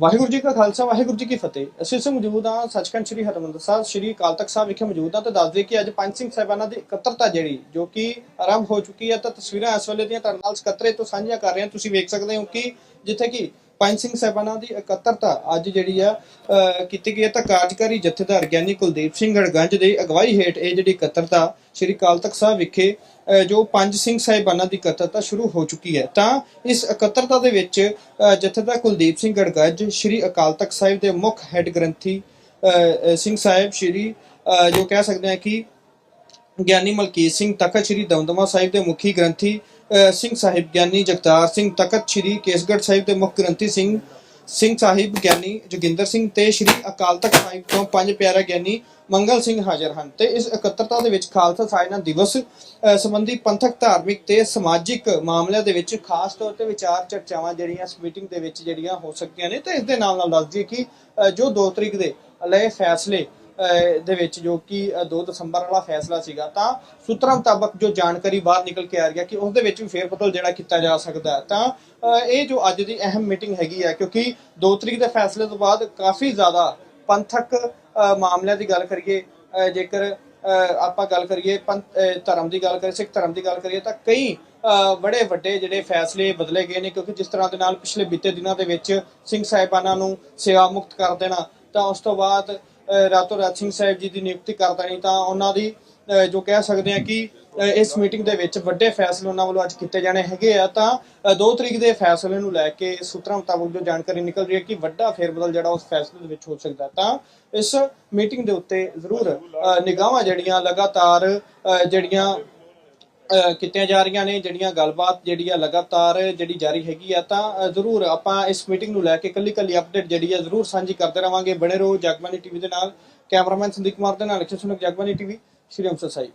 ਵਾਹਿਗੁਰੂ ਜੀ ਕਾ ਖਾਲਸਾ, ਵਾਹਿਗੁਰੂ ਜੀ ਕੀ ਫਤਿਹ। ਅਸੀਂ ਇਸ ਮੌਜੂਦ ਹਾਂ ਸੱਚਖੰਡ ਸ੍ਰੀ ਹਰਿਮੰਦਰ ਸਾਹਿਬ, ਸ੍ਰੀ ਅਕਾਲ ਤਖਤ ਸਾਹਿਬ ਵਿਖੇ ਮੌਜੂਦ ਹਾਂ ਤੇ ਦੱਸਦੇ ਕਿ ਅੱਜ ਪੰਜ ਸਿੰਘ ਸਾਹਿਬਾਨਾਂ ਦੀ ਇਕੱਤਰਤਾ ਜਿਹੜੀ, ਜੋ ਕਿ ਆਰੰਭ ਹੋ ਚੁੱਕੀ ਹੈ ਤਾਂ ਤਸਵੀਰਾਂ ਇਸ ਵੇਲੇ ਦੀਆਂ ਤੁਹਾਡੇ ਨਾਲ ਸਕੱਤਰੇ ਤੋਂ ਸਾਂਝੀਆਂ ਕਰ ਰਹੇ ਹਾਂ। ਤੁਸੀਂ ਵੇਖ ਸਕਦੇ ਹੋ ਕਿ ਜਿੱਥੇ ਕਿ ਪੰਜ ਸਿੰਘ ਸਾਹਿਬਾਨਾਂ ਦੀ ਇਕੱਤਰਤਾ ਅੱਜ ਜਿਹੜੀ ਆ ਕੀਤੀ ਗਈ ਹੈ ਤਾਂ ਕਾਰਜਕਾਰੀ ਜਥੇਦਾਰ ਗਿਆਨੀ ਕੁਲਦੀਪ ਸਿੰਘ ਗੜਗੰਜ ਦੀ ਅਗਵਾਈ ਹੇਠ ਇਹ ਜਿਹੜੀ ਇਕੱਤਰਤਾ ਸ੍ਰੀ ਅਕਾਲ ਤਖਤ ਸਾਹਿਬ ਵਿਖੇ ਜੋ ਪੰਜ ਸਿੰਘ ਸਾਹਿਬਾਨਾਂ ਦੀ ਇਕੱਤਰਤਾ ਸ਼ੁਰੂ ਹੋ ਚੁੱਕੀ ਹੈ। ਤਾਂ ਇਸ ਇਕੱਤਰਤਾ ਦੇ ਵਿੱਚ ਜਥੇਦਾਰ ਕੁਲਦੀਪ ਸਿੰਘ ਗੜਗੰਜ ਸ੍ਰੀ ਅਕਾਲ ਤਖਤ ਸਾਹਿਬ ਦੇ ਮੁੱਖ ਹੈੱਡ ਗ੍ਰੰਥੀ ਅਹ, ਸਿੰਘ ਸਾਹਿਬ ਸ੍ਰੀ ਅਹ, ਜੋ ਕਹਿ ਸਕਦੇ ਹਾਂ ਕਿ ਗਿਆਨੀ ਮਲਕੀਤ ਸਿੰਘ ਤਖਤ ਸ੍ਰੀ ਦਮਦਮਾ ਸਾਹਿਬ ਦੇ ਮੁਖੀ ਗ੍ਰੰਥੀ ਸਿੰਘ ਸਾਹਿਬ ਗਿਆਨੀ ਜਗਤਾਰ ਸਿੰਘ ਤਖਤ ਸ੍ਰੀ ਕੇਸਗੜ੍ਹ ਸਾਹਿਬ ਦੇ ਮੁੱਖ ਗ੍ਰੰਥੀ ਸਿੰਘ ਸਿੰਘ ਸਾਹਿਬ ਗਿਆਨੀ ਜੋਗਿੰਦਰ ਸਿੰਘ ਤੇ ਸ੍ਰੀ ਅਕਾਲ ਤਖਤ ਸਾਹਿਬ ਤੋਂ ਪੰਜ ਪਿਆਰਾ ਗਿਆਨੀ ਮੰਗਲ ਸਿੰਘ ਹਾਜ਼ਰ ਹਨ ਤੇ ਇਸ ਇਕੱਤਰਤਾ ਦੇ ਵਿੱਚ ਖਾਲਸਾ ਸਾਜਨਾ ਦਿਵਸ ਸੰਬੰਧੀ ਪੰਥਕ ਧਾਰਮਿਕ ਤੇ ਸਮਾਜਿਕ ਮਾਮਲਿਆਂ ਦੇ ਵਿੱਚ ਖਾਸ ਤੌਰ ਤੇ ਵਿਚਾਰ ਚਰਚਾਵਾਂ ਜਿਹੜੀਆਂ ਇਸ ਮੀਟਿੰਗ ਦੇ ਵਿੱਚ ਜਿਹੜੀਆਂ ਹੋ ਸਕਦੀਆਂ ਨੇ ਤੇ ਇਸ ਦੇ ਨਾਲ ਨਾਲ ਦੱਸ ਦਈਏ ਕਿ ਜੋ 2 ਤਰੀਕ ਦੇ ਲਏ ਫੈਸਲੇ ਦੇ ਵਿੱਚ ਜੋ ਕਿ, ਅਹ 2 ਦਸੰਬਰ ਵਾਲਾ ਫੈਸਲਾ ਸੀਗਾ, ਤਾਂ ਸੂਤਰਾਂ ਮੁਤਾਬਕ ਜੋ ਜਾਣਕਾਰੀ ਬਾਹਰ ਨਿਕਲ ਕੇ ਆ ਰਹੀ ਹੈ ਕਿ ਉਸ ਦੇ ਵਿੱਚ ਵੀ ਫੇਰਬਦਲ ਜਿਹੜਾ ਕੀਤਾ ਜਾ ਸਕਦਾ ਹੈ। ਤਾਂ ਇਹ ਜੋ ਅੱਜ ਦੀ ਅਹਿਮ ਮੀਟਿੰਗ ਹੈਗੀ ਹੈ, ਕਿਉਂਕਿ 2 ਤਰੀਕ ਦੇ ਫੈਸਲੇ ਤੋਂ ਬਾਅਦ ਕਾਫੀ ਜ਼ਿਆਦਾ ਪੰਥਕ ਮਾਮਲਿਆਂ ਦੀ ਗੱਲ ਕਰੀਏ ਜੇਕਰ ਆਪਾਂ ਗੱਲ ਕਰੀਏ ਪੰਥ ਧਰਮ ਦੀ ਗੱਲ ਕਰੀਏ, ਸਿੱਖ ਧਰਮ ਦੀ ਗੱਲ ਕਰੀਏ, ਤਾਂ ਕਈ ਬੜੇ ਵੱਡੇ ਜਿਹੜੇ ਫੈਸਲੇ ਬਦਲੇ ਗਏ ਨੇ, ਕਿਉਂਕਿ ਜਿਸ ਤਰ੍ਹਾਂ ਦੇ ਨਾਲ ਪਿਛਲੇ ਬੀਤੇ ਦਿਨਾਂ ਦੇ ਵਿੱਚ ਸਿੰਘ ਸਾਹਿਬਾਨਾਂ ਨੂੰ ਸੇਵਾ ਮੁਕਤ ਕਰ ਦੇਣਾ, ਤਾਂ ਉਸ ਤੋਂ ਬਾਅਦ ਰਾਤੋਂ ਰਾਤ ਸਿੰਘ ਸਾਹਿਬ ਜੀ ਦੀ ਨਿਯੁਕਤੀ ਕਰ ਦੇਣੀ ਤਾਂ ਉਹਨਾਂ ਦੀ ਜੋ ਕਹਿ ਸਕਦੇ ਆ ਕਿ ਇਸ ਮੀਟਿੰਗ ਦੇ ਵਿੱਚ ਵੱਡੇ ਫੈਸਲੇ ਉਹਨਾਂ ਵੱਲੋਂ ਅੱਜ ਕੀਤੇ ਜਾਣੇ ਹੈਗੇ ਆ, ਤਾਂ 2 ਤਰੀਕ ਦੇ ਫੈਸਲੇ ਨੂੰ ਲੈ ਕੇ ਸੂਤਰਾਂ ਮੁਤਾਬਕ ਜੋ ਜਾਣਕਾਰੀ ਨਿਕਲ ਰਹੀ ਹੈ ਕਿ ਵੱਡਾ ਫੇਰਬਦਲ ਜਿਹੜਾ ਉਸ ਫੈਸਲੇ ਦੇ ਵਿੱਚ ਹੋ ਸਕਦਾ ਤਾਂ, ਇਸ ਮੀਟਿੰਗ ਦੇ ਉੱਤੇ ਜ਼ਰੂਰ ਨਿਗਾਹਾਂ ਜਿਹੜੀਆਂ ਲਗਾਤਾਰ ਜਿਹੜੀਆਂ ਕੀਤੀਆਂ ਜਾ ਰਹੀਆਂ ਨੇ, ਜਿਹੜੀਆਂ ਗੱਲਬਾਤ ਜਿਹੜੀ ਆ ਲਗਾਤਾਰ ਜਿਹੜੀ ਜਾਰੀ ਹੈਗੀ ਆ, ਤਾਂ ਜ਼ਰੂਰ ਆਪਾਂ ਇਸ ਮੀਟਿੰਗ ਨੂੰ ਲੈ ਕੇ ਕੱਲੀ ਕੱਲੀ ਅਪਡੇਟ ਜਿਹੜੀ ਆ ਜ਼ਰੂਰ ਸਾਂਝੀ ਕਰਦੇ ਰਵਾਂਗੇ। ਬਣੇ ਰਹੋ ਜਗਬਾਨੀ ਟੀਵੀ ਦੇ ਨਾਲ, ਕੈਮਰਾਮੈਨ ਸੰਦੀਪ ਕੁਮਾਰ ਦੇ ਨਾਲ ਅਕਸ਼ਰ ਸੁਨਕ ਜਗਬਾਨੀ ਟੀਵੀ ਸ਼੍ਰੀ ਅੰਮ੍ਰਿਤਸਰ ਸਾਹਿਬ।